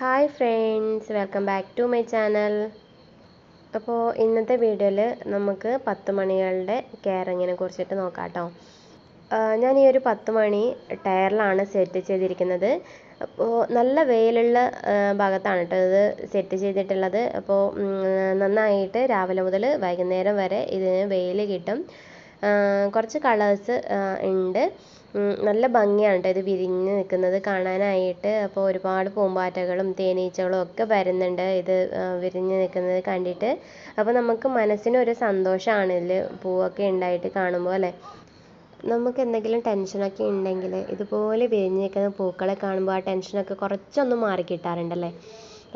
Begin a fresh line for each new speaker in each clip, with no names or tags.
Hi friends welcome back to my channel അപ്പോൾ ഇന്നത്തെ വീഡിയോയിൽ നമുക്ക് പത്ത് മണികളുടെ കെയറിങ്ങിനെ കുറിച്ചിട്ട് നോക്കാം കേട്ടോ ഞാൻ ഈ ഒരു പത്ത് മണി ടയറിലാണ് സെറ്റ് ചെയ്തിരിക്കുന്നത്. അപ്പോൾ നല്ല വെയിലുള്ള ഭാഗത്താണ് കേട്ടോ ഇത് സെറ്റ് ചെയ്തിട്ടുള്ളത്. അപ്പോൾ നന്നായിട്ട് രാവിലെ മുതൽ വൈകുന്നേരം വരെ ഇതിന് വെയിൽ കിട്ടും. കുറച്ച് കളേഴ്സ് ഉണ്ട്. നല്ല ഭംഗിയാണ് കേട്ടോ ഇത് വിരിഞ്ഞ് നിൽക്കുന്നത്. കാണാനായിട്ട് അപ്പോൾ ഒരുപാട് പൂമ്പാറ്റകളും തേനീച്ചകളും ഒക്കെ വരുന്നുണ്ട് ഇത് വിരിഞ്ഞ് നിൽക്കുന്നത് കണ്ടിട്ട്. അപ്പോൾ നമുക്ക് മനസ്സിനൊരു സന്തോഷമാണ് ഇതിൽ പൂവൊക്കെ ഉണ്ടായിട്ട് കാണുമ്പോൾ അല്ലേ? നമുക്ക് എന്തെങ്കിലും ടെൻഷനൊക്കെ ഉണ്ടെങ്കിൽ ഇതുപോലെ വിരിഞ്ഞ് നിൽക്കുന്ന പൂക്കളെ കാണുമ്പോൾ ആ ടെൻഷനൊക്കെ കുറച്ചൊന്ന് മാറി കിട്ടാറുണ്ടല്ലേ?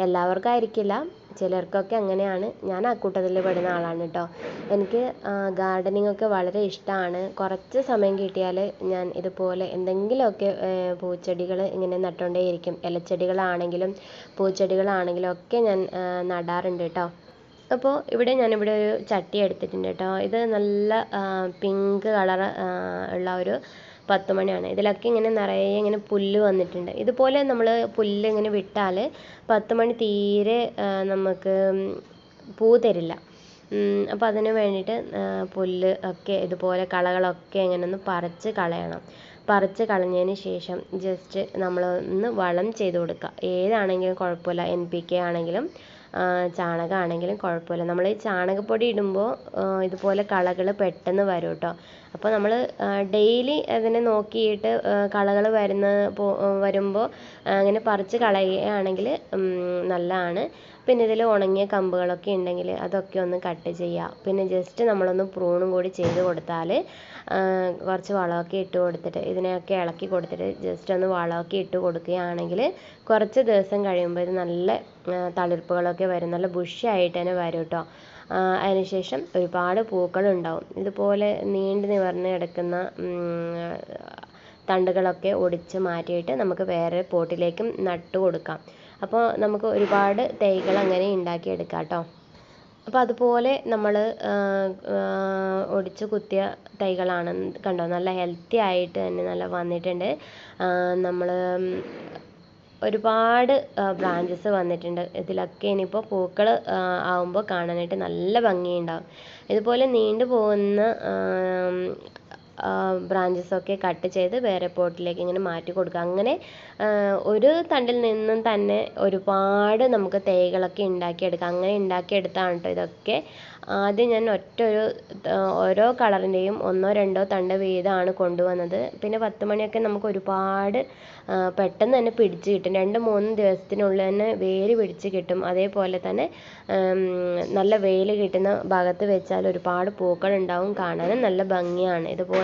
എല്ലാവർക്കും ആയിരിക്കില്ല ചിലർക്കൊക്കെ അങ്ങനെയാണ്. ഞാൻ ആ കൂട്ടത്തിൽ പെടുന്ന ആളാണ് കേട്ടോ. എനിക്ക് ഗാർഡനിങ് ഒക്കെ വളരെ ഇഷ്ടമാണ് കുറച്ച് സമയം കിട്ടിയാൽ ഞാൻ ഇതുപോലെ എന്തെങ്കിലുമൊക്കെ പൂച്ചെടികൾ ഇങ്ങനെ നട്ടുകൊണ്ടേയിരിക്കും ഇലച്ചെടികളാണെങ്കിലും പൂച്ചെടികളാണെങ്കിലും ഒക്കെ ഞാൻ നടാറുണ്ട് കേട്ടോ. അപ്പോൾ ഇവിടെ ഞാനിവിടെ ഒരു ചട്ടി എടുത്തിട്ടുണ്ട് കേട്ടോ. ഇത് നല്ല പിങ്ക് കളർ ഉള്ള ഒരു പത്ത് മണിയാണ് ഇതിലൊക്കെ ഇങ്ങനെ നിറയെ ഇങ്ങനെ പുല്ല് വന്നിട്ടുണ്ട്. ഇതുപോലെ നമ്മൾ പുല്ല് ഇങ്ങനെ വിട്ടാൽ പത്ത് മണി തീരെ നമുക്ക് പൂ തരില്ല. അപ്പോൾ അതിന് വേണ്ടിയിട്ട് പുല്ല് ഒക്കെ ഇതുപോലെ കളകളൊക്കെ ഇങ്ങനെ ഒന്ന് പറിച്ച് കളയണം. പറിച്ച് കളഞ്ഞതിന് ശേഷം ജസ്റ്റ് നമ്മൾ ഒന്ന് വളം ചെയ്ത് കൊടുക്കുക ഏതാണെങ്കിലും കുഴപ്പമില്ല. എൻ പി കെ ആണെങ്കിലും ചാണകമാണെങ്കിലും കുഴപ്പമില്ല. നമ്മൾ ഈ ചാണകപ്പൊടി ഇടുമ്പോൾ ഇതുപോലെ കളകൾ പെട്ടെന്ന് വരും കേട്ടോ അപ്പോൾ നമ്മൾ ഡെയിലി അതിനെ നോക്കിയിട്ട് കളകൾ വരുന്ന വരുമ്പോൾ അങ്ങനെ പറിച്ച് കളയുകയാണെങ്കിൽ നല്ലതാണ്. പിന്നെ ഇതിൽ ഉണങ്ങിയ കമ്പുകളൊക്കെ ഉണ്ടെങ്കിൽ അതൊക്കെ ഒന്ന് കട്ട് ചെയ്യുക പിന്നെ ജസ്റ്റ് നമ്മളൊന്ന് പ്രൂണും കൂടി ചെയ്ത് കൊടുത്താൽ കുറച്ച് വളമൊക്കെ ഇട്ട് കൊടുത്തിട്ട് ഇതിനെയൊക്കെ ഇളക്കി കൊടുത്തിട്ട് ജസ്റ്റ് ഒന്ന് വളമൊക്കെ ഇട്ട് കൊടുക്കുകയാണെങ്കിൽ കുറച്ച് ദിവസം കഴിയുമ്പോൾ ഇത് നല്ല തളിർപ്പുകളൊക്കെ വരും. നല്ല ബുഷിയായിട്ട് തന്നെ വരും കേട്ടോ അതിനുശേഷം ഒരുപാട് പൂക്കളുണ്ടാവും. ഇതുപോലെ നീണ്ടു നിവർന്ന് കിടക്കുന്ന തണ്ടുകളൊക്കെ ഒടിച്ച് മാറ്റിയിട്ട് നമുക്ക് വേറെ പോട്ടിലേക്കും നട്ടു കൊടുക്കാം. അപ്പോൾ നമുക്ക് ഒരുപാട് തൈകൾ അങ്ങനെ ഉണ്ടാക്കിയെടുക്കാം കേട്ടോ അപ്പോൾ അതുപോലെ നമ്മൾ ഒടിച്ച് കുത്തിയ തൈകളാണ് കണ്ടോ? നല്ല ഹെൽത്തി ആയിട്ട് തന്നെ നല്ല വന്നിട്ടുണ്ട്. നമ്മൾ ഒരുപാട് ബ്രാഞ്ചസ് വന്നിട്ടുണ്ട്. ഇതിലൊക്കെ ഇനിയിപ്പോൾ പൂക്കൾ ആവുമ്പോൾ കാണാനായിട്ട് നല്ല ഭംഗിയുണ്ടാവും. ഇതുപോലെ നീണ്ടു പോകുന്ന ബ്രാഞ്ചസ് ഒക്കെ കട്ട് ചെയ്ത് വേറെ പോട്ടിലേക്ക് ഇങ്ങനെ മാറ്റി കൊടുക്കുക. അങ്ങനെ ഒരു തണ്ടിൽ നിന്നും തന്നെ ഒരുപാട് നമുക്ക് തൈകളൊക്കെ ഉണ്ടാക്കിയെടുക്കാം. അങ്ങനെ ഉണ്ടാക്കിയെടുത്താണ് കേട്ടോ ഇതൊക്കെ. ആദ്യം ഞാൻ ഒറ്റ ഒരു ഓരോ കളറിന്റെയും ഒന്നോ രണ്ടോ തണ്ട് വീതമാണ് കൊണ്ടുവന്നത്. പിന്നെ പത്ത് മണിയൊക്കെ നമുക്ക് ഒരുപാട് പെട്ടെന്ന് തന്നെ പിടിച്ച് കിട്ടും. രണ്ട് മൂന്ന് ദിവസത്തിനുള്ളിൽ തന്നെ വേര് പിടിച്ച് കിട്ടും. അതേപോലെ തന്നെ നല്ല വെയിൽ കിട്ടുന്ന ഭാഗത്ത് വെച്ചാൽ ഒരുപാട് പൂക്കൾ ഉണ്ടാവും. കാണാനും നല്ല ഭംഗിയാണ്. ഇതുപോലെ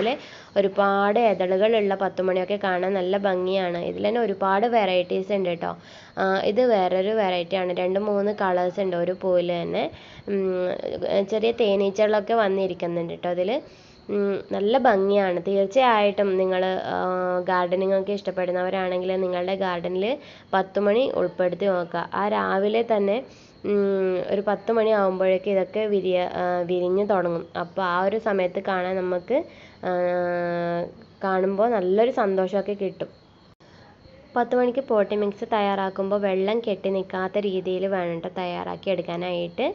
ഒരുപാട് ഇതളുകളുള്ള ഉള്ള മണിയൊക്കെ കാണാൻ നല്ല ഭംഗിയാണ്. ഇതിൽ തന്നെ ഒരുപാട് വെറൈറ്റീസ് ഉണ്ട് കേട്ടോ. ഇത് വേറൊരു വെറൈറ്റി ആണ്. രണ്ട് മൂന്ന് കളേഴ്സ് ഉണ്ട്. ഒരു പൂവിൽ തന്നെ ചെറിയ തേനീച്ചകളൊക്കെ വന്നിരിക്കുന്നുണ്ട് കേട്ടോ അതിൽ നല്ല ഭംഗിയാണ്. തീർച്ചയായിട്ടും നിങ്ങൾ ഗാർഡനിങ് ഒക്കെ ഇഷ്ടപ്പെടുന്നവരാണെങ്കിൽ നിങ്ങളുടെ ഗാർഡനിൽ പത്തുമണി ഉൾപ്പെടുത്തി നോക്കുക. ആ രാവിലെ തന്നെ ഒരു പത്ത് മണി ആകുമ്പോഴേക്ക് ഇതൊക്കെ വിരിയ വിരിഞ്ഞ് തുടങ്ങും. അപ്പോൾ ആ ഒരു സമയത്ത് കാണാൻ നമുക്ക് കാണുമ്പോൾ നല്ലൊരു സന്തോഷമൊക്കെ കിട്ടും. പത്ത് മണിക്ക് പോട്ടി മിക്സ് തയ്യാറാക്കുമ്പോൾ വെള്ളം കെട്ടി നിൽക്കാത്ത രീതിയിൽ വേണം കേട്ടോ തയ്യാറാക്കി എടുക്കാനായിട്ട്.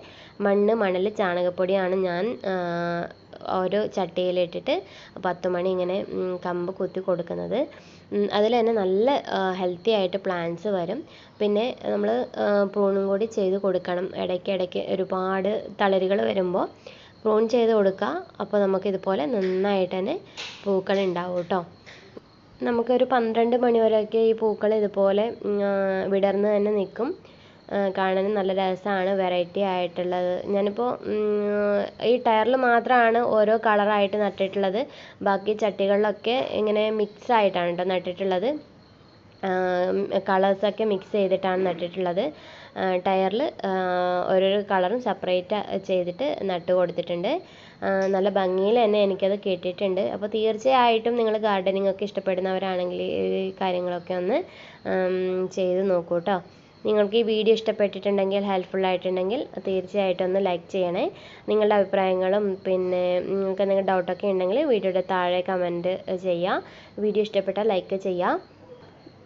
മണ്ണ് മണൽ ചാണകപ്പൊടിയാണ് ഞാൻ ഓരോ ചട്ടിയിലിട്ടിട്ട് പത്ത് മണി ഇങ്ങനെ കമ്പ് കുത്തി കൊടുക്കുന്നത്. അതിൽ തന്നെ നല്ല ഹെൽത്തി ആയിട്ട് പ്ലാന്റ്സ് വരും. പിന്നെ നമ്മൾ പ്രൂണും കൂടി ചെയ്ത് കൊടുക്കണം. ഇടയ്ക്കിടയ്ക്ക് ഇടയ്ക്ക് ഒരുപാട് തളിരുകൾ വരുമ്പോൾ പ്രൂൺ ചെയ്ത് കൊടുക്കുക അപ്പോൾ നമുക്ക് ഇതുപോലെ നന്നായിട്ട് തന്നെ പൂക്കൾ ഉണ്ടാവും കേട്ടോ നമുക്കൊരു പന്ത്രണ്ട് മണി വരെയൊക്കെ ഈ പൂക്കൾ ഇതുപോലെ വിടർന്ന് തന്നെ നിൽക്കും കാണാനും നല്ല രസമാണ് വെറൈറ്റി ആയിട്ടുള്ളത്. ഞാനിപ്പോൾ ഈ ടയറിൽ മാത്രമാണ് ഓരോ കളറായിട്ട് നട്ടിട്ടുള്ളത്. ബാക്കി ചട്ടികളിലൊക്കെ ഇങ്ങനെ മിക്സ് ആയിട്ടാണ് കേട്ടോ നട്ടിട്ടുള്ളത്. കളേഴ്സൊക്കെ മിക്സ് ചെയ്തിട്ടാണ് നട്ടിട്ടുള്ളത്. ടയറിൽ ഓരോരോ കളറും സെപ്പറേറ്റ് ചെയ്തിട്ട് നട്ട് കൊടുത്തിട്ടുണ്ട്. നല്ല ഭംഗിയിൽ തന്നെ എനിക്കത് കിട്ടിയിട്ടുണ്ട്. അപ്പോൾ തീർച്ചയായിട്ടും നിങ്ങൾ ഗാർഡനിങ് ഒക്കെ ഇഷ്ടപ്പെടുന്നവരാണെങ്കിൽ ഈ കാര്യങ്ങളൊക്കെ ഒന്ന് ചെയ്ത് നോക്കൂ കേട്ടോ നിങ്ങൾക്ക് ഈ വീഡിയോ ഇഷ്ടപ്പെട്ടിട്ടുണ്ടെങ്കിൽ ഹെൽപ്ഫുൾ ആയിട്ടുണ്ടെങ്കിൽ തീർച്ചയായിട്ടും ഒന്ന് ലൈക്ക് ചെയ്യണേ. നിങ്ങളുടെ അഭിപ്രായങ്ങളും പിന്നെ നിങ്ങൾക്ക് എന്തെങ്കിലും ഡൗട്ടൊക്കെ ഉണ്ടെങ്കിൽ വീഡിയോയുടെ താഴെ കമന്റ് ചെയ്യുക വീഡിയോ ഇഷ്ടപ്പെട്ടാൽ ലൈക്ക് ചെയ്യുക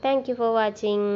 താങ്ക് ഫോർ വാച്ചിങ്